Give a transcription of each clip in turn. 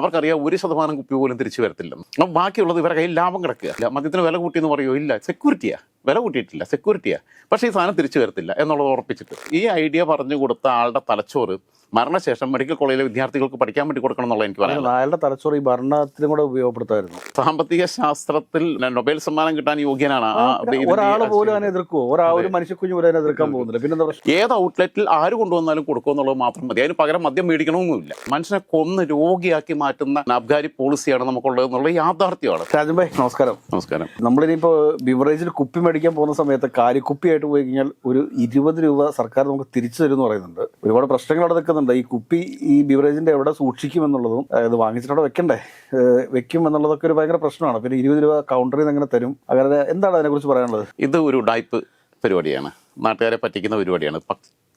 അവർക്കറിയാം ഒരു ശതമാനം കുപ്പി പോലും തിരിച്ചു വരത്തില്ല ബാക്കിയുള്ളത് ഇവരുടെ കയ്യിൽ ലാഭം കിടക്കുക. മദ്യത്തിന് വില കൂട്ടിയെന്ന് പറയുമോ? ഇല്ല സെക്യൂരിറ്റിയാ വില കൂട്ടിയിട്ടില്ല സെക്യൂരിറ്റിയാണ് പക്ഷേ ഈ സാധനം തിരിച്ചു വരത്തില്ല എന്നുള്ളത് ഉറപ്പിച്ചിട്ട്. ഈ ഐഡിയ പറഞ്ഞു കൊടുത്ത ആളുടെ തലച്ചോറ് മരണശേഷം മെഡിക്കൽ കോളേജിലെ വിദ്യാർത്ഥികൾക്ക് പഠിക്കാൻ വേണ്ടി കൊടുക്കണം എന്നുള്ള എനിക്ക് പറയാം അയാളുടെ തലച്ചോറ് ഈ ഭരണത്തിനും കൂടെ ഉപയോഗപ്പെടുത്തായിരുന്നു. സാമ്പത്തിക ശാസ്ത്രത്തിൽ നൊബേൽ സമ്മാനം കിട്ടാൻ യോഗ്യനാണ് ഒരാൾ പോലും അതിനെ എതിർക്കുവോ? ഒരാ ഒരു മനുഷ്യക്കുഞ്ഞു പോലും അതിനെ എതിർക്കാൻ പോകുന്നില്ല. പ്രശ്നം? ഏത് ഔട്ട്ലെറ്റിൽ ആര് കൊണ്ടുവന്നാലും കൊടുക്കുമെന്നുള്ളത് മാത്രം മതി. അതിന് പകരം മദ്യം മേടിക്കണമെന്നില്ല മനുഷ്യനെ കൊന്ന് രോഗിയാക്കി മാറ്റുന്ന അബ്ഗാരി പോളിസിയാണ് നമുക്കുള്ളത് എന്നുള്ള യാഥാർത്ഥ്യമാണ്. രാജൻ ഭായ് നമസ്കാരം. നമസ്കാരം. നമ്മളിനിപ്പോ ബിവറേജിൽ കുപ്പി മേടിക്കാൻ പോകുന്ന സമയത്ത് കാലിക്കുപ്പിയായിട്ട് പോയി കഴിഞ്ഞാൽ ഒരു ഇരുപത് രൂപ സർക്കാർ നമുക്ക് തിരിച്ചു തരും എന്ന് പറയുന്നുണ്ട്. ഒരുപാട് പ്രശ്നങ്ങൾ അവിടെ നിൽക്കുന്നുണ്ട്. ഈ കുപ്പി ഈ ബിവറേജിന്റെ എവിടെ സൂക്ഷിക്കും എന്നുള്ളതും ഏഹ് ഇത് വാങ്ങിച്ചിട്ട് അവിടെ വെക്കണ്ടേ? വെക്കും എന്നുള്ളതൊക്കെ ഒരു ഭയങ്കര പ്രശ്നമാണ്. പിന്നെ ഇരുപത് രൂപ കൗണ്ടറിൽ നിന്ന് എങ്ങനെ തരും? അങ്ങനെ എന്താണ് അതിനെക്കുറിച്ച് പറയാനുള്ളത്? ഇത് ഒരു ഡൈപ്പ് പരിപാടിയാണ്. നാട്ടുകാരെ പറ്റിക്കുന്ന പരിപാടിയാണ്.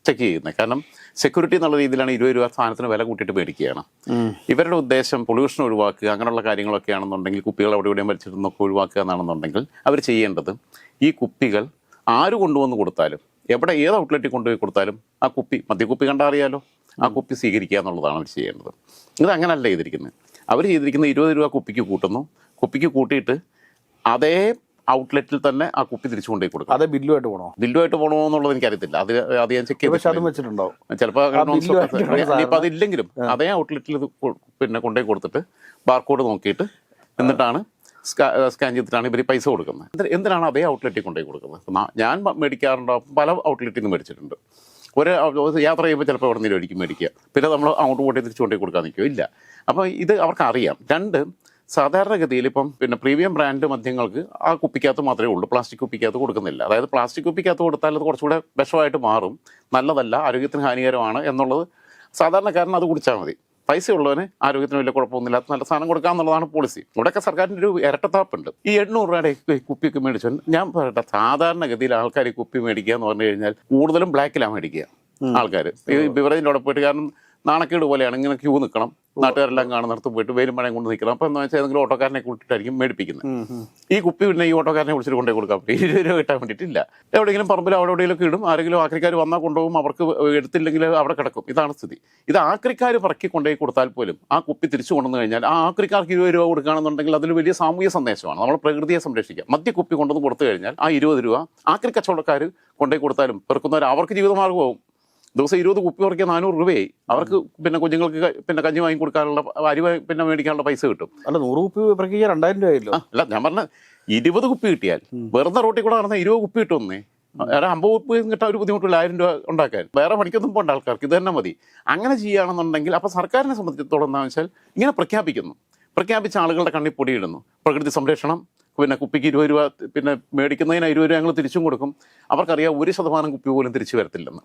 പച്ചയ്ക്ക് ചെയ്യുന്നത്. കാരണം സെക്യൂരിറ്റി എന്നുള്ള രീതിയിലാണ് ഇരുപത് രൂപ സാധനത്തിന് വില കൂട്ടിയിട്ട് മേടിക്കുകയാണ്. ഇവരുടെ ഉദ്ദേശം പൊല്യൂഷൻ ഒഴിവാക്കുക അങ്ങനെയുള്ള കാര്യങ്ങളൊക്കെ ആണെന്നുണ്ടെങ്കിൽ കുപ്പികൾ അവിടെ ഇവിടെയും വലിച്ചിട്ടൊന്നൊക്കെ ഒഴിവാക്കുക എന്നാണെന്നുണ്ടെങ്കിൽ അവർ ചെയ്യേണ്ടത് ഈ കുപ്പികൾ ആര് കൊണ്ടുവന്ന് കൊടുത്താലും എവിടെ ഏത് ഔട്ട്ലെറ്റിൽ കൊണ്ടുപോയി കൊടുത്താലും ആ കുപ്പി മദ്യക്കുപ്പി കണ്ടാൽ അറിയാലോ. ആ കുപ്പി സ്വീകരിക്കുക എന്നുള്ളതാണ് അവർ ചെയ്യേണ്ടത്. ഇത് അങ്ങനല്ല ചെയ്തിരിക്കുന്നത്. അവർ ചെയ്തിരിക്കുന്നത് ഇരുപത് രൂപ കുപ്പിക്ക് കൂട്ടുന്നു. കുപ്പിക്ക് കൂട്ടിയിട്ട് അതേ ഔട്ട്ലെറ്റിൽ തന്നെ ആ കുപ്പി തിരിച്ചു കൊണ്ടുപോയി കൊടുക്കും അതെ ബില്ലുമായിട്ട് പോകണോ ബില്ലുമായിട്ട് പോണോ എന്നുള്ളത് എനിക്കറിയത്തില്ല. അത് അത് ഞാൻ ചെക്ക് ചെയ്ത് അതും വെച്ചിട്ടുണ്ടാവും. ചിലപ്പോൾ അതില്ലെങ്കിലും അതേ ഔട്ട്ലെറ്റിൽ പിന്നെ കൊണ്ടുപോയി കൊടുത്തിട്ട് ബാർകോഡ് നോക്കിയിട്ട് എന്നിട്ടാണ് സ്കാൻ ചെയ്തിട്ടാണ് ഇവർ പൈസ കൊടുക്കുന്നത്. എന്തി- എന്തിനാണ് അതേ ഔട്ട്ലെറ്റിൽ കൊണ്ടുപോയി കൊടുക്കുന്നത്? ഞാൻ മേടിക്കാറുണ്ടാവും മേടിക്കാറുണ്ട്? പല ഔട്ട്ലെറ്റിൽ നിന്ന് മേടിച്ചിട്ടുണ്ട്. ഒരു യാത്ര ചെയ്യുമ്പോൾ ചിലപ്പോൾ അവിടെ നിന്ന് മേടിക്കുക. പിന്നെ നമ്മൾ അങ്ങോട്ട് പോയി തിരിച്ചു കൊണ്ടുപോയി കൊടുക്കാൻ നിൽക്കുക ഇല്ല. അപ്പോൾ ഇത് അവർക്ക് അറിയാം രണ്ട് സാധാരണഗതിയിൽ ഇപ്പം പിന്നെ പ്രീമിയം ബ്രാൻഡ് മദ്യങ്ങൾക്ക് ആ കുപ്പിക്കകത്ത് മാത്രമേ ഉള്ളൂ. പ്ലാസ്റ്റിക് കുപ്പിക്കകത്ത് കൊടുക്കുന്നില്ല. അതായത് പ്ലാസ്റ്റിക് കുപ്പിക്കകത്ത് കൊടുത്താൽ അത് കുറച്ചുകൂടെ വിഷമായിട്ട് മാറും. നല്ലതല്ല ആരോഗ്യത്തിന് ഹാനികരമാണ് എന്നുള്ളത് സാധാരണക്കാരൻ അത് കുടിച്ചാൽ മതി. പൈസ ഉള്ളവന് ആരോഗ്യത്തിന് വലിയ കുഴപ്പമൊന്നുമില്ലാത്ത നല്ല സാധനം കൊടുക്കുക എന്നുള്ളതാണ് പോളിസി ഇവിടെയൊക്കെ സർക്കാരിന്റെ ഒരു ഇരട്ടത്താപ്പുണ്ട്. ഈ എണ്ണൂറ് രൂപയുടെ കുപ്പിയൊക്കെ മേടിച്ചു ഞാൻ പറയട്ടെ സാധാരണഗതിയിൽ ആൾക്കാർ ഈ കുപ്പി മേടിക്കുക എന്ന് പറഞ്ഞു കഴിഞ്ഞാൽ കൂടുതലും ബ്ലാക്കിലാണ് മേടിക്കുക ആൾക്കാർ. ഈ ബിവറേജിന്റെ അവിടെ പോയിട്ട് കാരണം നാണക്കേട് പോലെയാണ്. ഇങ്ങനെ ക്യൂ നിൽക്കണം. നാട്ടുകാരെല്ലാം കാണുന്നിടത്ത് പോയിട്ട് വെയിലും മഴയും കൊണ്ട് നിൽക്കണം. അപ്പോൾ എന്ന് വെച്ചാൽ ഏതെങ്കിലും ഓട്ടോക്കാരനെ കൂട്ടിയിട്ടായിരിക്കും മേടിപ്പിക്കുന്നത്. ഈ കുപ്പി പിന്നെ ഈ ഓട്ടോക്കാരനെ വിളിച്ചിട്ട് കൊണ്ടേ കൊടുക്കാം. ഇരുപത് രൂപ കിട്ടാൻ വേണ്ടിയിട്ടില്ല. എവിടെയെങ്കിലും പറമ്പിൽ അവിടെ എവിടെയെങ്കിലും ഇടും. ആരെങ്കിലും ആക്രിക്കാർ വന്നാൽ കൊണ്ടുപോകും. അവർക്ക് എടുത്തില്ലെങ്കിൽ അവിടെ കിടക്കും. ഇതാണ് സ്ഥിതി. ഇത് ആക്രിക്കാർ പറക്കി കൊണ്ടുപോയി കൊടുത്താൽ പോലും ആ കുപ്പി തിരിച്ചു കൊണ്ടുവന്നു കഴിഞ്ഞാൽ ആ ആക്രിക്കാർക്ക് ഇരുപത് രൂപ കൊടുക്കുകയാണെന്നുണ്ടെങ്കിൽ അതിൽ വലിയ സാമൂഹ്യ സന്ദേശമാണ്. നമ്മൾ പ്രകൃതിയെ സംരക്ഷിക്കുക. മദ്യക്കുപ്പി കൊണ്ടുവന്ന് കൊടുത്തു കഴിഞ്ഞാൽ ആ ഇരുപത് രൂപ ആക്രി കച്ചവടക്കാർ കൊണ്ടുപോയി കൊടുത്താലും പെറുക്കുന്നവർ അവർക്ക് ജീവിതമാർഗമാവും ദിവസം ഇരുപത് കുപ്പി കുറയ്ക്കുക നാനൂറ് രൂപയായി. അവർക്ക് പിന്നെ കുഞ്ഞുങ്ങൾക്ക് പിന്നെ കഞ്ഞി വാങ്ങി കൊടുക്കാനുള്ള അരി പിന്നെ മേടിക്കാനുള്ള പൈസ കിട്ടും. അല്ല നൂറ് കുപ്പി പ്രക്രിയ രണ്ടായിരം രൂപയല്ലോ അല്ല ഞാൻ പറഞ്ഞ ഇരുപത് കുപ്പി കിട്ടിയാൽ വെറുതെ റോട്ടിൽ കൂടെ നടന്ന ഇരുപത് കുപ്പി കിട്ടുമെന്നേ. വേറെ അമ്പത് കുപ്പി കിട്ടാൻ ഒരു ബുദ്ധിമുട്ടില്ല ആയിരം രൂപ ഉണ്ടാക്കാൻ. വേറെ പണിക്കൊന്നും പോകേണ്ട ആൾക്കാർക്ക് ഇത് തന്നെ മതി. അങ്ങനെ ചെയ്യുകയാണെന്നുണ്ടെങ്കിൽ അപ്പോൾ സർക്കാരിനെ സംബന്ധിച്ചിടത്തോളം എന്താണെന്ന് വെച്ചാൽ ഇങ്ങനെ പ്രഖ്യാപിക്കുന്നു. പ്രഖ്യാപിച്ച ആളുകളുടെ കണ്ണിൽ പൊടിയിടുന്നു പ്രകൃതി സംരക്ഷണം പിന്നെ കുപ്പിക്ക് ഇരുപത് രൂപ പിന്നെ മേടിക്കുന്നതിന് ഇരുപത് രൂപ ഞങ്ങൾ തിരിച്ചും കൊടുക്കും. അവർക്കറിയാം ഒരു ശതമാനം കുപ്പി പോലും തിരിച്ചു വരത്തില്ലെന്ന്.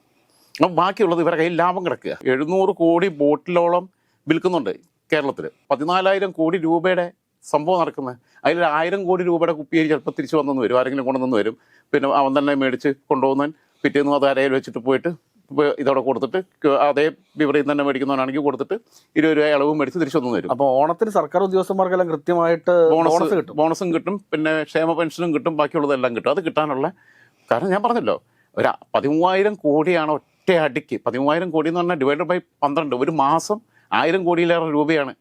ബാക്കിയുള്ളത് ഇവരുടെ കയ്യിൽ ലാഭം കിടക്കുക. എഴുന്നൂറ് കോടി ബോട്ടിലോളം വിൽക്കുന്നുണ്ട് കേരളത്തിൽ പതിനാലായിരം കോടി രൂപയുടെ സംഭവം നടക്കുന്നത്. അതിൽ ആയിരം കോടി രൂപയുടെ കുപ്പിയായി ചിലപ്പോൾ തിരിച്ചു വന്നെന്ന് വരും. ആരെങ്കിലും കൊണ്ടുവന്നു വരും. പിന്നെ അവൻ തന്നെ മേടിച്ച് കൊണ്ടുപോകുന്നവൻ പിറ്റേന്ന് അത് അരയിൽ വെച്ചിട്ട് പോയിട്ട് ഇതോടെ കൊടുത്തിട്ട് അതേ വിപരീതം തന്നെ മേടിക്കുന്നവനാണെങ്കിൽ കൊടുത്തിട്ട് ഇരുപത് രൂപ അളവ് മേടിച്ച് തിരിച്ചു വന്നു തരും അപ്പോൾ ഓണത്തിന് സർക്കാർ ഉദ്യോഗസ്ഥന്മാർക്കെല്ലാം കൃത്യമായിട്ട് ബോണസ് ബോണസ് കിട്ടും. ബോണസും കിട്ടും. പിന്നെ ക്ഷേമ പെൻഷനും കിട്ടും. ബാക്കിയുള്ളതെല്ലാം കിട്ടും. അത് കിട്ടാനുള്ള കാരണം ഞാൻ പറഞ്ഞല്ലോ. ഒരു പതിമൂവായിരം കോടിയാണ് ഒറ്റ അടിക്ക്. പതിമൂവായിരം കോടി എന്ന് പറഞ്ഞാൽ ഡിവൈഡഡ് ബൈ പന്ത്രണ്ട്. ഒരു മാസം ആയിരം കോടിയിലേറെ രൂപയാണ്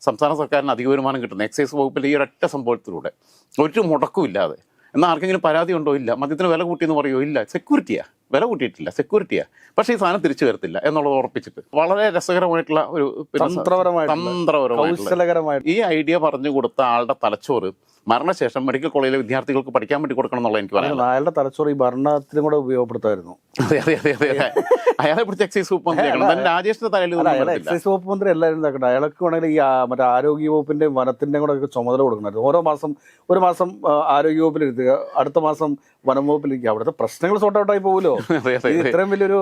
സംസ്ഥാന സർക്കാരിന് അധിക വരുമാനം കിട്ടുന്നത്. എക്സൈസ് വകുപ്പിൽ ഈ ഒരൊറ്റ സംഭവത്തിലൂടെ. ഒരു മുടക്കുമില്ലാതെ എന്നാൽ ആർക്കെങ്കിലും പരാതി ഉണ്ടോ? ഇല്ല. മദ്യത്തിന് വില കൂട്ടിയെന്ന് പറയുമോ ഇല്ല. സെക്യൂരിറ്റിയാ വില കൂട്ടിയിട്ടില്ല. സെക്യൂരിറ്റിയാ പക്ഷേ ഈ സാധനം തിരിച്ചു വരത്തില്ല എന്നുള്ളത് ഉറപ്പിച്ചിട്ട്. വളരെ രസകരമായിട്ടുള്ള ഒരു തന്ത്രപരമായിട്ടുള്ള കൗശലകരമായിട്ട് ഈ ഐഡിയ പറഞ്ഞു കൊടുത്ത ആളുടെ തലച്ചോറ് മരണശേഷം മെഡിക്കൽ കോളേജിലെ വിദ്യാർത്ഥികൾക്ക് പഠിക്കാൻ വേണ്ടി കൊടുക്കണം എന്നുള്ള എനിക്ക് പറയാം അയാളുടെ തലച്ചോറ് ഈ ഭരണത്തിനും കൂടെ ഉപയോഗപ്പെടുത്തായിരുന്നു. അതെ അതെ അതെ അതെ. അയാളെ പിടിച്ച് എക്സൈസ് വകുപ്പ് മന്ത്രി രാജേഷിന്റെ തലയിൽ. എക്സൈസ് വകുപ്പ് മന്ത്രി എല്ലാവരും ഇതാക്കട്ടെ. അയാൾക്ക് വേണമെങ്കിൽ ഈ മറ്റേ ആരോഗ്യ വകുപ്പിന്റെ വനത്തിന്റെ കൂടെ ചുമതല കൊടുക്കണമായിരുന്നു. ഓരോ മാസം ഒരു മാസം ആരോഗ്യ വകുപ്പിൽ ഇരുത്തുക അടുത്ത മാസം വനം വകുപ്പിൽ ഇരിക്കുക അവിടുത്തെ പ്രശ്നങ്ങൾ സോർട്ട് ഔട്ട് ആയി പോകുമല്ലോ ഇത്രയും വലിയൊരു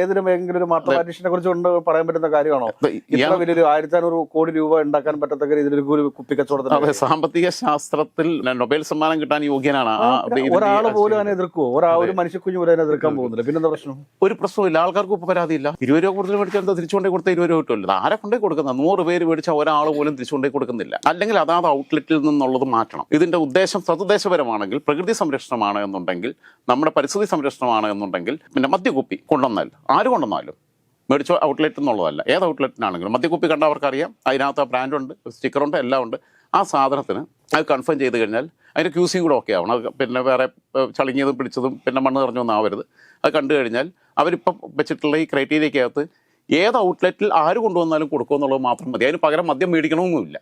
ഏതൊരു ഏതെങ്കിലും ഒരു മാർത്തമാറ്റീഷിനെ കുറിച്ച് കൊണ്ട് പറയാൻ പറ്റുന്ന കാര്യമാണോ? ഇത്ര വലിയൊരു ആയിരത്തി അഞ്ഞൂറ് കോടി രൂപ ഉണ്ടാക്കാൻ പറ്റത്തക്ക രീതിയിൽ ഒരു കുപ്പി സാമ്പത്തിക അതെ ശാസ്ത്രത്തിൽ നൊബേൽ സമ്മാനം കിട്ടാൻ യോഗ്യനാണ് ഒരാൾ പോലും അതിനെ എതിർക്കുമോ ഒരാ ഒരു മനുഷ്യക്കുഞ്ഞു പോലും അതിനെ എതിർക്കാൻ പോകുന്നില്ല. പിന്നെന്താ പ്രശ്നം? ഒരു പ്രശ്നമില്ല ആൾക്കാർക്ക് ഇപ്പോൾ പരാതിയില്ല. ഇരുപത് രൂപ കൂടുതൽ മേടിച്ചാൽ എന്താ തിരിച്ചു കൊണ്ടേ കൊടുത്ത ഇരുപത് രൂപ കിട്ടുമല്ലോ? ആരെ കൊണ്ടേ കൊടുക്കുന്ന? നൂറ് പേര് മേടിച്ചാൽ ഒരാൾ പോലും തിരിച്ചുകൊണ്ടേ കൊടുക്കുന്നില്ല. അല്ലെങ്കിൽ അതാത് ഔട്ട്ലെറ്റിൽ നിന്നുള്ളത് മാറ്റണം. ഇതിന്റെ ഉദ്ദേശം സതുദ്ദേശപരമാണെങ്കിൽ പ്രകൃതി സംരക്ഷണമാണ് എന്നുണ്ടെങ്കിൽ നമ്മുടെ പരിസ്ഥിതി സംരക്ഷണമാണ് എന്നുണ്ടെങ്കിൽ പിന്നെ മദ്യക്കുപ്പി കൊണ്ടുവന്നാൽ. ആര് കൊണ്ടുവന്നാലും? മേടിച്ച ഔട്ട്ലെറ്റ് എന്നുള്ളതല്ല. ഏത് ഔട്ട്ലെറ്റിനാണെങ്കിലും മദ്യക്കുപ്പി കണ്ടവർക്കറിയാം അതിനകത്ത് ബ്രാൻഡുണ്ട് സ്റ്റിക്കറുണ്ട് എല്ലാം ഉണ്ട്. ആ സാധനത്തിന് അത് കൺഫേം ചെയ്ത് കഴിഞ്ഞാൽ അതിന്റെ ക്യൂസിയും കൂടെ ഓക്കെ ആവണം. പിന്നെ വേറെ ചളിങ്ങിയതും പിടിച്ചതും പിന്നെ മണ്ണ് നിറഞ്ഞൊന്നും ആവരുത് അത് കണ്ടു കഴിഞ്ഞാൽ അവരിപ്പം വെച്ചിട്ടുള്ള ഈ ക്രൈറ്റീരിയക്കകത്ത് ഏത് ഔട്ട്ലെറ്റിൽ ആര് കൊണ്ടുവന്നാലും കൊടുക്കുമെന്നുള്ളത് മാത്രം മതി. അതിന് പകരം മദ്യം മേടിക്കണമെന്നുമില്ല.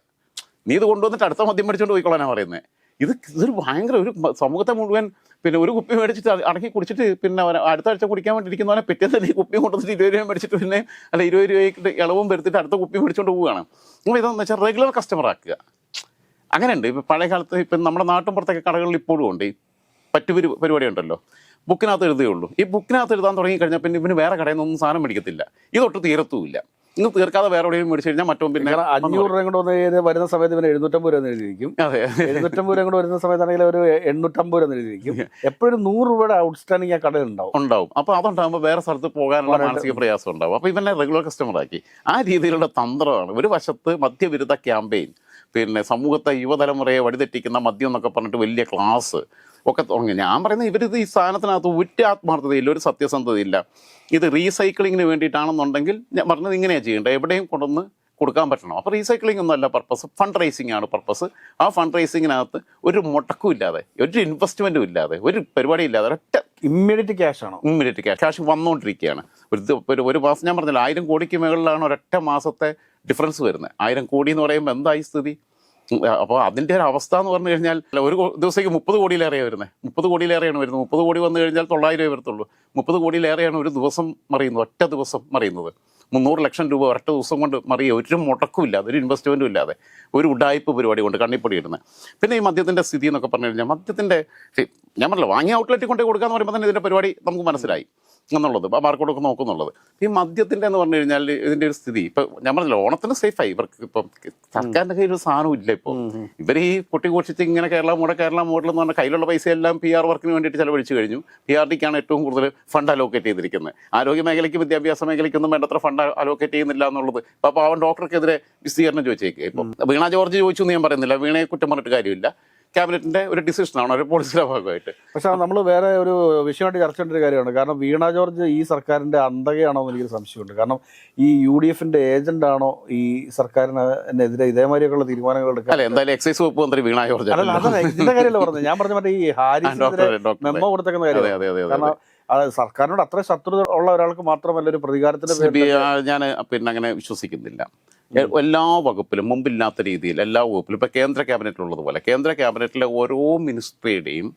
നീ ഇത് കൊണ്ടുവന്നിട്ട് അടുത്ത മദ്യം മേടിച്ചുകൊണ്ട് പോയിക്കോളാനാണ് പറയുന്നത് ഇത് ഇതൊരു ഭയങ്കര ഒരു സമൂഹത്തെ മുഴുവൻ പിന്നെ ഒരു കുപ്പി മേടിച്ചിട്ട് അടക്കി കുടിച്ചിട്ട് പിന്നെ അടുത്ത ആഴ്ച കുടിക്കാൻ വേണ്ടി ഇരിക്കുന്നവനെ പിറ്റേ തന്നെ ഈ കുപ്പി കൊണ്ടുവന്നിട്ട് ഇരുപത് രൂപ മേടിച്ചിട്ട് പിന്നെ അല്ല ഇരുപത് രൂപയ്ക്ക് ഇളവും വരുത്തിട്ട് അടുത്ത കുപ്പി മേടിച്ചുകൊണ്ട് പോവുകയാണ്. അപ്പോൾ ഇതെന്ന് വെച്ചാൽ റെഗുലർ കസ്റ്റമർ ആക്കുക. അങ്ങനെയുണ്ട്. ഇപ്പം പഴയ കാലത്ത് ഇപ്പം നമ്മുടെ നാട്ടും പുറത്തൊക്കെ കടകളിൽ ഇപ്പോഴും ഉണ്ട്. ഈ പറ്റു പരിപാടി ഉണ്ടല്ലോ. ബുക്കിനകത്ത് എഴുതുകയുള്ളൂ ഈ ബുക്കിനകത്ത് എഴുതാൻ തുടങ്ങി കഴിഞ്ഞാൽ പിന്നെ ഇവന് വേറെ കടയിൽ നിന്നൊന്നും സാധനം മേടിക്കത്തില്ല. ഇതൊട്ട് തീർത്തുമില്ല ഇന്ന് തീർക്കാതെ വേറെ എവിടെയും മേടിച്ചു കഴിഞ്ഞാൽ മറ്റോ പിന്നെ അഞ്ഞൂറ് രൂപ കൊണ്ട് വന്ന് വരുന്ന സമയത്ത് ഇവന് എഴുന്നൂറ്റമ്പത് രൂപ എഴുതിയിരിക്കും. അതെ എഴുന്നൂറ്റമ്പത് രൂപ കൊണ്ട് വരുന്ന സമയത്താണെങ്കിൽ ഒരു എണ്ണൂറ്റമ്പത് രൂപ എഴുതിയിരിക്കും. എപ്പോഴും നൂറ് രൂപയുടെ ഔട്ട്സ്റ്റാൻഡിങ് ആ കടയിൽ ഉണ്ടാവും. ഉണ്ടാവും. അപ്പോൾ അതുണ്ടാകുമ്പോൾ വേറെ സ്ഥലത്ത് പോകാനുള്ള മാനസിക പ്രയാസം ഉണ്ടാവും. അപ്പോൾ ഇവനെ റെഗുലർ കസ്റ്റമർ ആക്കി. ആ രീതിയിലുള്ള തന്ത്രമാണ് ഒരു വശത്ത് മധ്യവിരുദ്ധ ക്യാമ്പയിൻ പിന്നെ സമൂഹത്തെ യുവതലമുറയെ വഴിതെറ്റിക്കുന്ന മദ്യം എന്നൊക്കെ പറഞ്ഞിട്ട് വലിയ ക്ലാസ് ഒക്കെ തുടങ്ങി ഞാൻ പറയുന്നത് ഇവരിത് ഈ സ്ഥാനത്തിനകത്ത് ഒറ്റ ആത്മാർത്ഥതയില്ല ഒരു സത്യസന്ധതയില്ല. ഇത് റീസൈക്ലിങ്ങിന് വേണ്ടിയിട്ടാണെന്നുണ്ടെങ്കിൽ ഞാൻ പറഞ്ഞത് ഇങ്ങനെയാണ് ചെയ്യേണ്ടത്. എവിടെയും കൊണ്ടുവന്ന് കൊടുക്കാൻ പറ്റണം. അപ്പോൾ റീസൈക്ലിംഗ് ഒന്നുമല്ല പർപ്പസ് ഫണ്ട് റൈസിംഗ് ആണ് പർപ്പസ് ആ ഫണ്ട് റൈസിങ്ങിനകത്ത് ഒരു മുടക്കും ഇല്ലാതെ ഒരു ഇൻവെസ്റ്റ്മെന്റും ഇല്ലാതെ ഒരു പരിപാടി ഇല്ലാതെ ഒറ്റ ഇമ്മീഡിയറ്റ് ക്യാഷ് ആണോ? ഇമ്മീഡിയറ്റ് ക്യാഷ് ക്യാഷ് വന്നുകൊണ്ടിരിക്കുകയാണ് ഒരു ഒരു ഒരു മാസം ഞാൻ പറഞ്ഞില്ല ആയിരം കോടിക്ക് മുകളിലാണ് ഒരൊറ്റ മാസത്തെ ഡിഫറൻസ് വരുന്നത് ആയിരം കോടി എന്ന് പറയുമ്പോൾ എന്തായി സ്ഥിതി? അപ്പോൾ അതിന്റെ ഒരു അവസ്ഥ എന്ന് പറഞ്ഞു കഴിഞ്ഞാൽ ഒരു ദിവസത്തേക്ക് മുപ്പത് കോടിയിലേറെയാണ് വരുന്നത് മുപ്പത് കോടിയിലേറെയാണ് വരുന്നത്. മുപ്പത് കോടി വന്നു കഴിഞ്ഞാൽ തൊള്ളായിരം രൂപ വരത്തുള്ളൂ. മുപ്പത് കോടിയിലേറെയാണ് ഒരു ദിവസം മറിയുന്നത് ഒറ്റ ദിവസം മറിയുന്നത്. മുന്നൂറ് ലക്ഷം രൂപ ഒരൊറ്റ ദിവസം കൊണ്ട് മറിയുക. ഒരു മുടക്കും ഇല്ലാതെ ഒരു ഇൻവെസ്റ്റ്മെന്റും ഇല്ലാതെ ഒരു ഉഡായ്പ പരിപാടി കൊണ്ട് കണ്ണിപ്പൊടി ഇടുന്നത് പിന്നെ ഈ മദ്യത്തിന്റെ സ്ഥിതി എന്നൊക്കെ പറഞ്ഞു കഴിഞ്ഞാൽ മദ്യത്തിന്റെ ഞാൻ പറഞ്ഞില്ല വാങ്ങിയ ഔട്ട്ലെറ്റിൽ കൊണ്ടേ കൊടുക്കാന്ന് പറയുമ്പോൾ തന്നെ ഇതിന്റെ പരിപാടി നമുക്ക് മനസ്സിലായി. എന്നുള്ളത് ബാർക്കോഡൊക്കെ നോക്കുന്നുള്ളത്. ഈ മദ്യത്തിന്റെ എന്ന് പറഞ്ഞു കഴിഞ്ഞാൽ ഇതിന്റെ ഒരു സ്ഥിതി. ഇപ്പം ഞാൻ പറഞ്ഞില്ല ഓണത്തിന് സേഫായി ഇവർക്ക് ഇപ്പം സർക്കാരിന്റെ കയ്യിൽ ഒരു സാധനം ഇല്ല ഇപ്പോൾ ഇവർ ഈ പൊട്ടി കോഷിച്ച് ഇങ്ങനെ കേരള മോഡൽ കേരള മോഡൽ എന്ന് പറഞ്ഞാൽ കയ്യിലുള്ള പൈസ എല്ലാം പി ആർ വർക്കിന് വേണ്ടിയിട്ട് ചിലവഴിച്ചു കഴിഞ്ഞു. പി ആർ ഡിക്കാണ് ഏറ്റവും കൂടുതൽ ഫണ്ട് അലോക്കേറ്റ് ചെയ്തിരിക്കുന്നത്. ആരോഗ്യ മേഖലയ്ക്ക് വിദ്യാഭ്യാസ മേഖലയ്ക്കൊന്നും വേണ്ടത്ര ഫണ്ട് അലോക്കേറ്റ് ചെയ്യുന്നില്ല എന്നുള്ളത് ഇപ്പോൾ പാവൻ ഡോക്ടർക്കെതിരെ വിശദീകരണം ചോദിച്ചേക്കുക ഇപ്പം വീണ ജോർജ് ചോദിച്ചു എന്ന് ഞാൻ പറയുന്നില്ല. വീണയെ കുറ്റം പറഞ്ഞിട്ട് കാര്യമില്ല. ക്യാബിനറ്റിന്റെ ഒരു ഡിസിഷനാണ് ഒരു പോളിസിയുടെ ഭാഗമായിട്ട്. പക്ഷേ നമ്മൾ വേറെ ഒരു വിഷയമായിട്ട് ചർച്ച ചെയ്യേണ്ട ഒരു കാര്യമാണ്. കാരണം വീണ ജോർജ് ഈ സർക്കാരിന്റെ അന്തകയാണോ എന്ന് എനിക്കൊരു സംശയമുണ്ട്. കാരണം ഈ യു ഡി എഫിന്റെ ഏജന്റ് ആണോ ഈ സർക്കാരിനെതിരെ ഇതേമാതിരിയൊക്കെയുള്ള തീരുമാനങ്ങൾ എടുക്കാൻ അല്ല എന്തായാലും എക്സൈസ് വകുപ്പ് മന്ത്രി വീണ ജോർജ് അല്ല അതല്ല ഇതിന്റെ കാര്യമല്ല പറഞ്ഞത്? ഞാൻ പറഞ്ഞ മറ്റേ ഈ ഹാരിസിനെതിരെ മെമ്മോ കൊടുത്തേക്കുന്ന കാര്യം കാരണം സർക്കാരിനോട് അത്ര ശത്രുത ഉള്ള ഒരാൾക്ക് മാത്രമല്ല ഒരു പ്രതികാരത്തിന്റെ ഞാൻ പിന്നെ അങ്ങനെ വിശ്വസിക്കുന്നില്ല. എല്ലാ വകുപ്പിലും മുമ്പില്ലാത്ത രീതിയിൽ എല്ലാ വകുപ്പിലും ഇപ്പൊ കേന്ദ്ര ക്യാബിനറ്റിലുള്ളതുപോലെ കേന്ദ്ര ക്യാബിനറ്റിലെ ഓരോ മിനിസ്ട്രിയുടെയും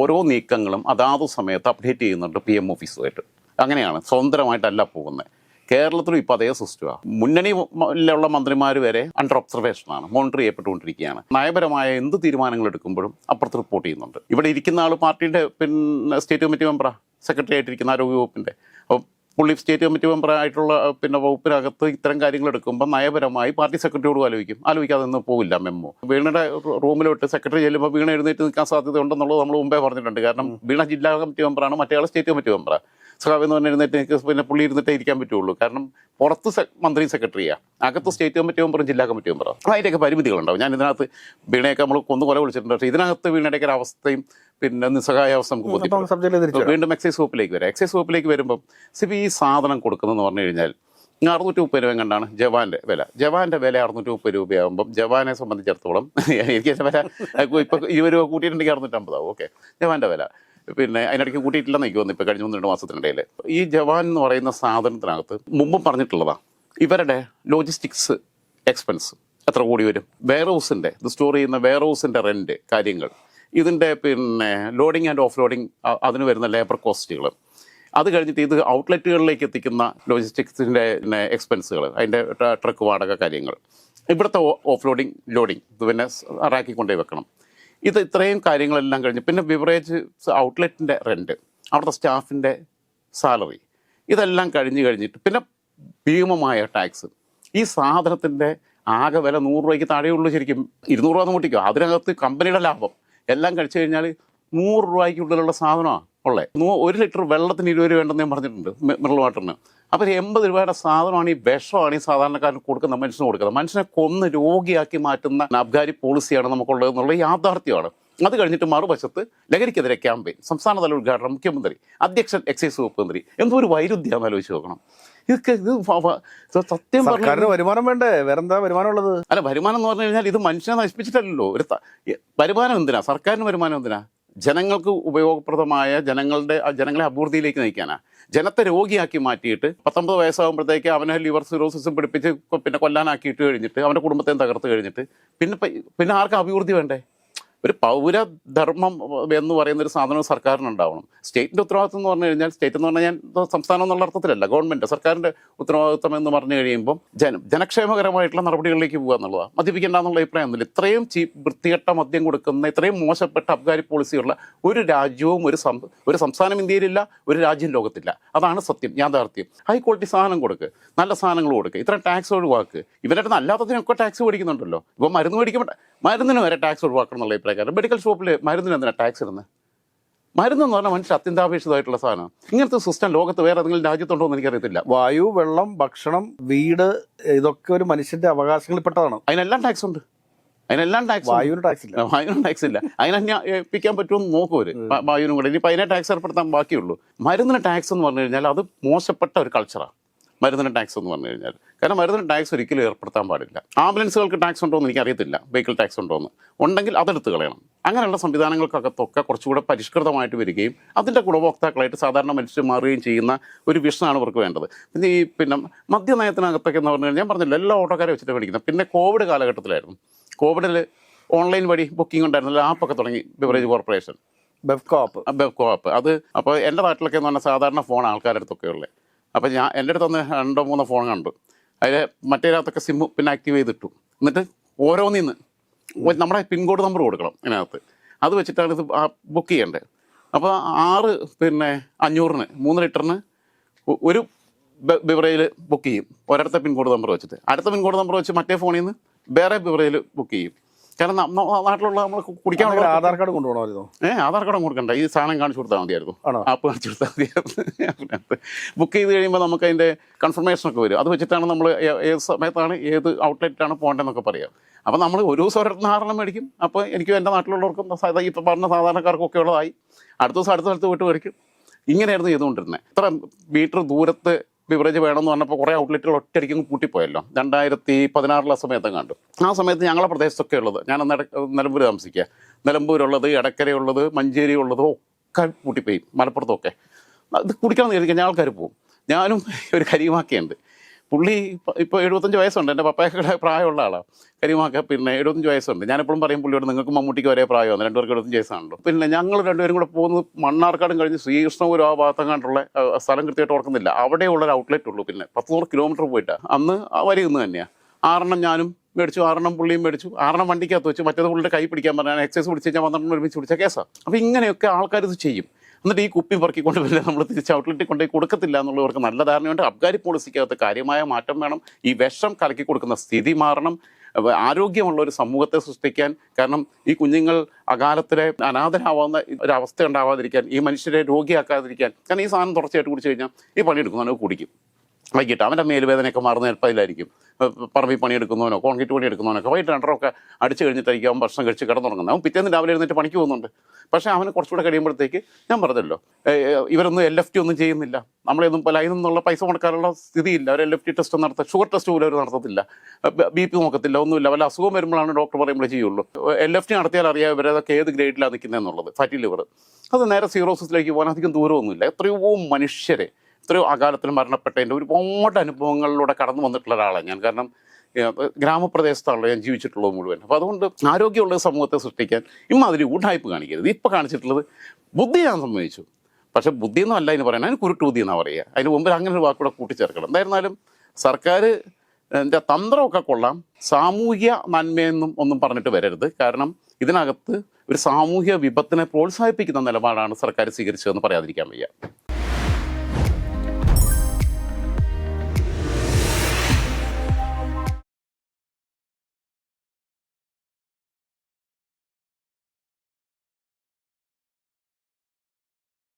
ഓരോ നീക്കങ്ങളും അതാത് സമയത്ത് അപ്ഡേറ്റ് ചെയ്യുന്നുണ്ട് പി എം ഓഫീസുമായിട്ട്. അങ്ങനെയാണ് സ്വതന്ത്രമായിട്ടല്ല പോകുന്നത്. കേരളത്തിലും ഇപ്പോൾ അതേ സിസ്റ്റമാണ് മുന്നണിയിലുള്ള മന്ത്രിമാർ വരെ അണ്ടർ ഒബ്സർവേഷനാണ് മോണിറ്റർ ചെയ്യപ്പെട്ടുകൊണ്ടിരിക്കുകയാണ്. നയപരമായ എന്ത് തീരുമാനങ്ങൾ എടുക്കുമ്പോഴും അപ്പുറത്ത് റിപ്പോർട്ട് ചെയ്യുന്നുണ്ട്. ഇവിടെ ഇരിക്കുന്ന ആൾ പാർട്ടിയുടെ പിന്നെ സ്റ്റേറ്റ് കമ്മിറ്റി മെമ്പറാണ് സെക്രട്ടറി ആയിട്ടിരിക്കുന്ന ആരോഗ്യ വകുപ്പിന്റെ അപ്പം പുള്ളി സ്റ്റേറ്റ് കമ്മിറ്റി മെമ്പർ ആയിട്ടുള്ള പിന്നെ വകുപ്പിനകത്ത് ഇത്തരം കാര്യങ്ങൾ എടുക്കുമ്പോൾ നയപരമായി പാർട്ടി സെക്രട്ടറിയോട് ആലോചിക്കും. ആലോചിക്കാതെ ഒന്നും പോവില്ല മെമ്മോ. വീണയുടെ റൂമിലോട്ട് സെക്രട്ടറി ചെല്ലുമ്പോൾ വീണ എഴുന്നേറ്റ് നിൽക്കാൻ സാധ്യത ഉണ്ടെന്നുള്ളത് നമ്മൾ മുമ്പേ പറഞ്ഞിട്ടുണ്ട്. കാരണം വീണ ജില്ലാ കമ്മിറ്റി മെമ്പറാണ് മറ്റേ സ്റ്റേറ്റ് കമ്മിറ്റി മെമ്പറാണ് സഖാവ് എന്ന് പറഞ്ഞിരുന്നിട്ട് എനിക്ക് പിന്നെ പുള്ളി ഇരുന്നിട്ടേ ഇരിക്കാൻ പറ്റുള്ളൂ. കാരണം പുറത്ത് മന്ത്രി സെക്രട്ടറിയാണ് അകത്ത് സ്റ്റേറ്റ് കമ്മിറ്റി മെമ്പറും ജില്ലാ കമ്മിറ്റി മെമ്പറും അതിന്റെയൊക്കെ പരിമിതികളുണ്ടാവും. ഞാൻ ഇതിനകത്ത് വീണയൊക്കെ നമ്മൾ കൊന്നു കൊല വിളിച്ചിട്ടുണ്ട്. പക്ഷേ ഇതിനകത്ത് വീണയുടെയൊക്കെ ഒരു അവസ്ഥയും പിന്നെ നിസ്സഹായ അവസ്ഥ നമുക്ക് ബോധ്യപ്പെടും. വീണ്ടും എക്സൈസ് വകുപ്പിലേക്ക് വരാം. എക്സൈസ് വകുപ്പിലേക്ക് വരുമ്പം സിബി ഈ സാധനം കൊടുക്കുന്നതെന്ന് പറഞ്ഞു കഴിഞ്ഞാൽ അറുന്നൂറ്റി മുപ്പത് രൂപ കണ്ടാണ് ജവാന്റെ വില. ജവാന്റെ വില അറുന്നൂറ്റി മുപ്പത് രൂപയാകുമ്പം ജവാനെ സംബന്ധിച്ചിടത്തോളം എനിക്ക് വില ഇപ്പൊ ഇരുപത് രൂപ കൂട്ടിയിട്ടുണ്ടെങ്കിൽ അറുന്നൂറ്റമ്പതാവും ഓക്കെ. ജവാന്റെ വില. പിന്നെ അതിനിടയ്ക്ക് കൂട്ടിയിട്ടില്ലെന്ന് എനിക്ക് തോന്നുന്നു കഴിഞ്ഞ മൂന്ന് രണ്ട് മാസത്തിനിടയിൽ ഈ ജവാൻ എന്ന് പറയുന്ന സാധനത്തിനകത്ത് മുമ്പും പറഞ്ഞിട്ടുള്ളതാണ് ഇവരുടെ ലോജിസ്റ്റിക്സ് എക്സ്പെൻസ് എത്ര കൂടി വരും? വെയർ ഹൗസിന്റെ ഇത് സ്റ്റോർ ചെയ്യുന്ന വെയർ ഹൗസിന്റെ റെന്റ് കാര്യങ്ങൾ ഇതിന്റെ പിന്നെ ലോഡിങ് ആൻഡ് ഓഫ് ലോഡിങ് അതിന് വരുന്ന ലേബർ കോസ്റ്റുകൾ അത് കഴിഞ്ഞിട്ട് ഇത് ഔട്ട്ലെറ്റുകളിലേക്ക് എത്തിക്കുന്ന ലോജിസ്റ്റിക്സിന്റെ എക്സ്പെൻസുകൾ അതിന്റെ ട്രക്ക് വാടക കാര്യങ്ങൾ. ഇവിടുത്തെ ഓഫ് ലോഡിങ് ലോഡിങ് ഇത് പിന്നെ റാക്കി വെക്കണം. ഇത് ഇത്രയും കാര്യങ്ങളെല്ലാം കഴിഞ്ഞ് പിന്നെ ബിവറേജ് ഔട്ട്ലെറ്റിന്റെ റെന്റ് അവിടുത്തെ സ്റ്റാഫിന്റെ സാലറി ഇതെല്ലാം കഴിഞ്ഞ് കഴിഞ്ഞിട്ട് പിന്നെ ഭീമമായ ടാക്സ് ഈ സാധനത്തിന്റെ ആകെ വില നൂറ് രൂപയ്ക്ക് താഴെയുള്ളൂ ശരിക്കും. ഇരുന്നൂറ് രൂപ മുട്ടിക്കോ? അതിനകത്ത് കമ്പനിയുടെ ലാഭം. എല്ലാം കഴിച്ചു കഴിഞ്ഞാൽ നൂറ് രൂപയ്ക്കുള്ളിലുള്ള സാധനമാണ് ഉള്ളത് ഒരു ലിറ്റർ വെള്ളത്തിന് ഇരുപത് രൂപ ഉണ്ടെന്ന് ഞാൻ പറഞ്ഞിട്ടുണ്ട് മിനറൽ വാട്ടറിന് അപ്പോൾ എൺപത് രൂപയുടെ സാധനമാണ് ഈ വിഷമാണ് ഈ സാധാരണക്കാരന് കൊടുക്കുന്ന മനുഷ്യന് കൊടുക്കുന്നത്. മനുഷ്യനെ കൊന്ന് രോഗിയാക്കി മാറ്റുന്ന അബ്ഗാരി പോളിസിയാണ് നമുക്കുള്ളത് എന്നുള്ള യാഥാർത്ഥ്യമാണ്. അത് കഴിഞ്ഞിട്ട് മറുവശത്ത് ലഹരിക്കെതിരെ ക്യാമ്പയിൻ സംസ്ഥാനതല ഉദ്ഘാടനം മുഖ്യമന്ത്രി അധ്യക്ഷൻ എക്സൈസ് വകുപ്പ് മന്ത്രി എന്തോ ഒരു വൈരുദ്ധ്യം ആലോചിച്ച് നോക്കണം. ഇതൊക്കെ ഇത് സത്യം പറഞ്ഞു വരുമാനം വേണ്ടേ? വേറെന്താ വരുമാനം ഉള്ളത്? അല്ല വരുമാനം എന്ന് പറഞ്ഞു കഴിഞ്ഞാൽ ഇത് മനുഷ്യനെ നശിപ്പിച്ചിട്ടല്ലല്ലോ. ഒരു വരുമാനം എന്തിനാ? സർക്കാരിന് വരുമാനം എന്തിനാ? ജനങ്ങൾക്ക് ഉപയോഗപ്രദമായ ജനങ്ങളുടെ ജനങ്ങളെ അഭിവൃദ്ധിയിലേക്ക് നയിക്കാനാ. ജനത്തെ രോഗിയാക്കി മാറ്റിയിട്ട് പത്തൊമ്പത് വയസ്സാകുമ്പോഴത്തേക്ക് അവനെ ലിവർ സിറോസിസും പിടിപ്പിച്ച് പിന്നെ കൊല്ലാനാക്കിയിട്ട് കഴിഞ്ഞിട്ട് അവന്റെ കുടുംബത്തെയും തകർത്ത് കഴിഞ്ഞിട്ട് പിന്നെ പിന്നെ ആർക്കും അഭിവൃദ്ധി വേണ്ടേ? ഒരു പൗരധർമ്മം എന്ന് പറയുന്ന ഒരു സാധനം സർക്കാരിനുണ്ടാവണം. സ്റ്റേറ്റിന്റെ ഉത്തരവാദിത്വം എന്ന് പറഞ്ഞു കഴിഞ്ഞാൽ സ്റ്റേറ്റ് എന്ന് പറഞ്ഞാൽ ഞാൻ സംസ്ഥാനം എന്നുള്ള അർത്ഥത്തിലല്ല ഗവൺമെന്റ് സർക്കാരിന്റെ ഉത്തരവാദിത്വം എന്ന് പറഞ്ഞു കഴിയുമ്പോൾ ജന ജനക്ഷേമകരമായിട്ടുള്ള നടപടികളിലേക്ക് പോകുക എന്നുള്ളതാണ് മദ്യപിക്കേണ്ട എന്നുള്ള അഭിപ്രായം ഒന്നുമില്ല. ഇത്രയും ചീപ്പ് വൃത്തികെട്ട മദ്യം കൊടുക്കുന്ന ഇത്രയും മോശപ്പെട്ട അബ്കാരി പോളിസിയുള്ള ഒരു രാജ്യവും ഒരു സം ഒരു സംസ്ഥാനം ഇന്ത്യയിലില്ല ഒരു രാജ്യം ലോകത്തില്ല. അതാണ് സത്യം യാഥാർത്ഥ്യം. ഹൈ ക്വാളിറ്റി സാധനം കൊടുക്ക് നല്ല സാധനങ്ങൾ കൊടുക്കുക ഇത്ര ടാക്സ് ഒഴിവാക്കുക ഇവരുടെ അല്ലാത്തതിനൊക്കെ ടാക്സ് മേടിക്കുന്നുണ്ടല്ലോ. ഇപ്പം മരുന്ന് മേടിക്കുമ്പോൾ മരുന്നിന് വരെ ടാക്സ് ഒഴിവാക്കണം എന്നുള്ള അഭിപ്രായക്കാരൻ മെഡിക്കൽ ഷോപ്പിൽ മരുന്നിന് എന്തിനാണ് ടാക്സ് ഇടുന്നത് മരുന്ന് എന്ന് പറഞ്ഞാൽ മനുഷ്യർ അത്യന്താപേക്ഷിതമായിട്ടുള്ള സാധനമാണ്. ഇങ്ങനത്തെ സിസ്റ്റം ലോകത്ത് വേറെ ഏതെങ്കിലും രാജ്യത്തുണ്ടോ എന്ന് എനിക്കറിയത്തില്ല. വായു വെള്ളം ഭക്ഷണം വീട് ഇതൊക്കെ ഒരു മനുഷ്യന്റെ അവകാശങ്ങളിൽപ്പെട്ടതാണ്. അതിനെല്ലാം ടാക്സ് ഉണ്ട്. അതിനെല്ലാം ടാക്സ് വായുവിന് ടാക്സ് ഇല്ല. വായുവിന് ടാക്സ് ഇല്ല. അതിനെ ഏൽപ്പിക്കാൻ പറ്റുമെന്ന് നോക്കും അവർ. വ- വായുവിനും കൂടെ. ഇനിയിപ്പോൾ അതിനെ ടാക്സ് ഏർപ്പെടുത്താൻ ബാക്കിയുള്ളൂ. മരുന്നിന് ടാക്സ് എന്ന് പറഞ്ഞു കഴിഞ്ഞാൽ അത് മോശപ്പെട്ട ഒരു കൾച്ചറാണ് മരുന്നിന് ടാക്സ് എന്ന് പറഞ്ഞു കഴിഞ്ഞാൽ. കാരണം മരുന്നിന് ടാക്സ് ഒരിക്കലും ഏർപ്പെടുത്താൻ പാടില്ല. ആംബുലൻസുകൾക്ക് ടാക്സ് ഉണ്ടോ എന്ന് എനിക്കറിയത്തില്ല. വെഹിക്കിൾ ടാക്സ് ഉണ്ടോ എന്ന്. ഉണ്ടെങ്കിൽ അതെടുത്ത് കളയണം. അങ്ങനെയുള്ള സംവിധാനങ്ങൾക്കകത്തൊക്കെ കുറച്ചുകൂടെ പരിഷ്കൃതമായിട്ട് വരികയും അതിന്റെ ഗുണഭോക്താക്കളായിട്ട് സാധാരണ മനുഷ്യർ മാറുകയും ചെയ്യുന്ന ഒരു വിഷനാണ് ഇവർക്ക് വേണ്ടത്. പിന്നെ ഈ പിന്നെ മദ്യനയത്തിനകത്തൊക്കെ എന്ന് പറഞ്ഞു കഴിഞ്ഞാൽ ഞാൻ പറഞ്ഞില്ല എല്ലാ ഓട്ടോക്കാരെ വെച്ചിട്ട് മേടിക്കുന്നത് പിന്നെ കോവിഡ് കാലഘട്ടത്തിലായിരുന്നു. കോവിഡിൽ ഓൺലൈൻ വഴി ബുക്കിംഗ് ഉണ്ടായിരുന്നില്ല ആപ്പൊക്കെ തുടങ്ങി beverage corporation. Bevco app. Bevco app. അത് അപ്പോൾ എന്റെ നാട്ടിലൊക്കെ എന്ന് പറഞ്ഞാൽ സാധാരണ ഫോൺ ആൾക്കാരുടെ അടുത്തൊക്കെ ഉള്ളത് അപ്പോൾ ഞാൻ എന്റെ അടുത്ത് വന്ന് രണ്ടോ മൂന്നോ ഫോൺ കണ്ടു. അതിൽ മറ്റേതിനകത്തൊക്കെ സിമ്മ് പിന്നെ ആക്റ്റീവ് ചെയ്തിട്ടു. എന്നിട്ട് ഓരോന്നിന്ന് നമ്മുടെ പിൻകോഡ് നമ്പർ കൊടുക്കണം ഇതിനകത്ത്. അത് വെച്ചിട്ടാണ് ഇത് ബുക്ക് ചെയ്യേണ്ടത് അപ്പോൾ ആറ് പിന്നെ അഞ്ഞൂറിന് മൂന്ന് ലിറ്ററിന് ഒരു ബിവറേജിൽ ബുക്ക് ചെയ്യും. ഒരിടത്തെ പിൻകോഡ് നമ്പർ വെച്ചിട്ട്. അടുത്ത പിൻകോഡ് നമ്പർ വെച്ച് മറ്റേ ഫോണിൽ നിന്ന് വേറെ ബിവറേജിൽ ബുക്ക് ചെയ്യും. ന- നാട്ടിലുള്ള നമ്മൾ കുടിക്കാനുള്ള ആധാർ കാർഡ് കൊണ്ടുപോകണമായിരുന്നു. ഏഹ് ആധാർ കാർഡ് കൊടുക്കണ്ട? ഈ സാധനം കാണിച്ചു കൊടുത്താൽ മതിയായിരുന്നു. ആണോ? ആപ്പ് കാണിച്ചു കൊടുത്താൽ മതിയായിരുന്നു. ബുക്ക് ചെയ്ത് കഴിയുമ്പോൾ നമുക്ക് അതിന്റെ കൺഫർമേഷൻ ഒക്കെ വരും. അത് വെച്ചിട്ടാണ് നമ്മൾ ഏത് സമയത്താണ് ഏത് ഔട്ട്ലെറ്റാണ് പോകേണ്ടതെന്നൊക്കെ പറയാം. അപ്പോൾ നമ്മൾ ഒരു ദിവസം ഒരിടത്ത് ആറെണ്ണം മേടിക്കും. അപ്പോൾ എനിക്കും എന്റെ നാട്ടിലുള്ളവർക്കും ഇപ്പോൾ പറഞ്ഞ സാധാരണക്കാർക്കും ഒക്കെ ഉള്ളതായി. അടുത്ത ദിവസം അടുത്ത സ്ഥലത്ത് പോയിട്ട് മേടിക്കും. ഇങ്ങനെയായിരുന്നു ചെയ്തുകൊണ്ടിരുന്നത്. ഇത്ര മീറ്റർ ദൂരത്ത് ബിവറേജ് വേണമെന്ന് പറഞ്ഞപ്പോൾ കുറേ ഔട്ട്ലെറ്റുകൾ ഒറ്റയടിക്കും കൂട്ടിപ്പോയല്ലോ രണ്ടായിരത്തി പതിനാറിലെ സമയത്ത് കണ്ടു. ആ സമയത്ത് ഞങ്ങളുടെ പ്രദേശത്തൊക്കെ ഉള്ളത് ഞാൻ അന്ന് താമസിക്കുക നിലമ്പൂർ താമസിക്കുക. നിലമ്പൂരുള്ളത് എടക്കരയുള്ളത് മഞ്ചേരി ഉള്ളത് ഒക്കെ കൂട്ടിപ്പോയി മലപ്പുറത്തൊക്കെ. അത് കുടിക്കണം എന്ന് കരുതി ആൾക്കാർ പോകും. ഞാനും ഒരു കരിമാക്കയുണ്ട് പുള്ളി ഇപ്പോൾ എഴുപത്തഞ്ച് വയസ്സുണ്ട്. എന്റെ പപ്പായൊക്കെ പ്രായമുള്ള ആളാണ് കരിമാക്ക പിന്നെ എഴുപത്തഞ്ച് വയസ്സുണ്ട്. ഞാനെപ്പോഴും പറയും പുള്ളിയോട് നിങ്ങൾക്ക് മമ്മൂട്ടിക്ക് ഒരേ പ്രായമാണ് രണ്ടുപേർക്ക് എഴുപത്തഞ്ച് വയസ്സാണല്ലോ. പിന്നെ ഞങ്ങൾ രണ്ടുപേരും കൂടെ പോകുന്നത് മണ്ണാർക്കാടും കഴിഞ്ഞ് ശ്രീകൃഷ്ണപുരം ആ ഭാഗത്തും കണ്ടുള്ള സ്ഥലം കൃത്യമായിട്ട് ഓർക്കുന്നില്ല. അവിടെയുള്ള ഒരു ഔട്ട്ലെറ്റ് ഉള്ളൂ പിന്നെ. പത്ത് നൂറ് കിലോമീറ്റർ പോയിട്ട്. അന്ന് ആ വരി നിന്ന് തന്നെയാണ് ആറെണ്ണം ഞാനും മേടിച്ചു ആറെണ്ണം പുള്ളിയും മേടിച്ചു. ആറെണ്ണം വണ്ടിക്കകത്ത് വെച്ചു മറ്റേത് പുള്ളിയുടെ കൈ പിടിക്കാൻ പറഞ്ഞാൽ എക്സൈസ് പിടിച്ച് കഴിഞ്ഞാൽ പന്ത്രണ്ട് ഒരുമിച്ച് പിടിച്ച കേസാണ് അപ്പോൾ ഇങ്ങനെയൊക്കെ ആൾക്കാർ ഇത് ചെയ്യും. എന്നിട്ട് ഈ കുപ്പി പറക്കിക്കൊണ്ട് വരില്ല നമ്മൾ തിരിച്ച് ഔട്ട്ലെറ്റിൽ കൊണ്ടുപോയി കൊടുക്കത്തില്ല എന്നുള്ളവർക്ക് നല്ല ധാരണയുണ്ട്. അബ്കാരി പോളിസിക്കകത്ത് കാര്യമായ മാറ്റം വേണം. ഈ വിഷം കലക്കി കൊടുക്കുന്ന സ്ഥിതി മാറണം. ആരോഗ്യമുള്ള ഒരു സമൂഹത്തെ സൃഷ്ടിക്കാൻ കാരണം ഈ കുഞ്ഞുങ്ങൾ അകാലത്തിലെ അനാഥരാവാവുന്ന ഒരു അവസ്ഥ ഉണ്ടാവാതിരിക്കാൻ ഈ മനുഷ്യരെ രോഗിയാക്കാതിരിക്കാൻ കാരണം ഈ സാധനം തുടർച്ചയായിട്ട് കുടിച്ചു കഴിഞ്ഞാൽ ഈ പണിയെടുക്കുന്നവനോ കുടിക്കും. വൈകിട്ട് അവന്റെ മേലുവേദനയൊക്കെ മാറുന്ന ഏഹ് പറമ്പിൽ പണിയെടുക്കുന്നവനോ കോൺക്രീറ്റ് പണിയെടുക്കുന്നവനൊക്കെ വൈകിട്ട് രണ്ടരൊക്കെ അടിച്ച് കഴിഞ്ഞിട്ടായിരിക്കും അവൻ ഭക്ഷണം കഴിച്ച് കിടന്നുറങ്ങുന്നത്. അവൻ പിറ്റേന്ന് രാവിലെ എഴുന്നേറ്റ് പണിക്ക് പോകുന്നുണ്ട്. പക്ഷേ അവന് കുറച്ചുകൂടെ കഴിയുമ്പോഴത്തേക്ക് ഞാൻ പറഞ്ഞല്ലോ ഇവരൊന്നും എൽ എഫ് ടി ഒന്നും ചെയ്യുന്നില്ല. നമ്മളെയൊന്നും ലൈനിൽ നിന്നുള്ള പൈസ മുടക്കാനുള്ള സ്ഥിതിയില്ല. അവർ എൽ എഫ് ടി ടെസ്റ്റ് നടത്തുക ഷുഗർ ടെസ്റ്റ് പോലും അവർ നടത്തത്തില്ല. ബി പി നോക്കത്തില്ല ഒന്നുമില്ല. വല്ല അസുഖം വരുമ്പോഴാണ് ഡോക്ടർ പറയുമ്പോൾ ചെയ്യുള്ളൂ. എൽ എഫ് ടി നടത്തിയാൽ അറിയാം ഇവരതൊക്കെ ഏത് ഗ്രേഡിലാണ് നിൽക്കുന്നത് എന്നുള്ളത് ഫാറ്റി ലിവർ അത് നേരെ സീറോസിസിലേക്ക് പോകാൻ അധികം ദൂരമൊന്നുമില്ല. എത്രയോ മനുഷ്യരെ എത്രയോ അകാലത്തിൽ മരണപ്പെട്ടതിന്റെ ഒരുപാട് അനുഭവങ്ങളിലൂടെ കടന്നു വന്നിട്ടുള്ള ഒരാളാണ് ഞാൻ. കാരണം ഗ്രാമപ്രദേശത്താണല്ലോ ഞാൻ ജീവിച്ചിട്ടുള്ളത് മുഴുവൻ. അപ്പോൾ അതുകൊണ്ട് ആരോഗ്യമുള്ള സമൂഹത്തെ സൃഷ്ടിക്കാൻ ഇമ്മാതിരി ഊടായ്പ കാണിക്കരുത്. ഇപ്പം കാണിച്ചിട്ടുള്ളത് ബുദ്ധി ഞാൻ സമ്മതിച്ചു പക്ഷേ ബുദ്ധിയൊന്നും അല്ല എന്ന് പറയുന്നത് അതിന് കുരുട്ട് ബുദ്ധി എന്നാണ് പറയുക അതിന് മുമ്പിൽ അങ്ങനെ ഒരു വാക്കൂടെ കൂട്ടിച്ചേർക്കണം. എന്തായിരുന്നാലും സർക്കാർ എന്റെ തന്ത്രമൊക്കെ കൊള്ളാം. സാമൂഹ്യ നന്മയെന്നും ഒന്നും പറഞ്ഞിട്ട് വരരുത്. കാരണം ഇതിനകത്ത് ഒരു സാമൂഹ്യ വിപത്തിനെ പ്രോത്സാഹിപ്പിക്കുന്ന നിലപാടാണ് സർക്കാർ സ്വീകരിച്ചതെന്ന് പറയാതിരിക്കാൻ വയ്യ.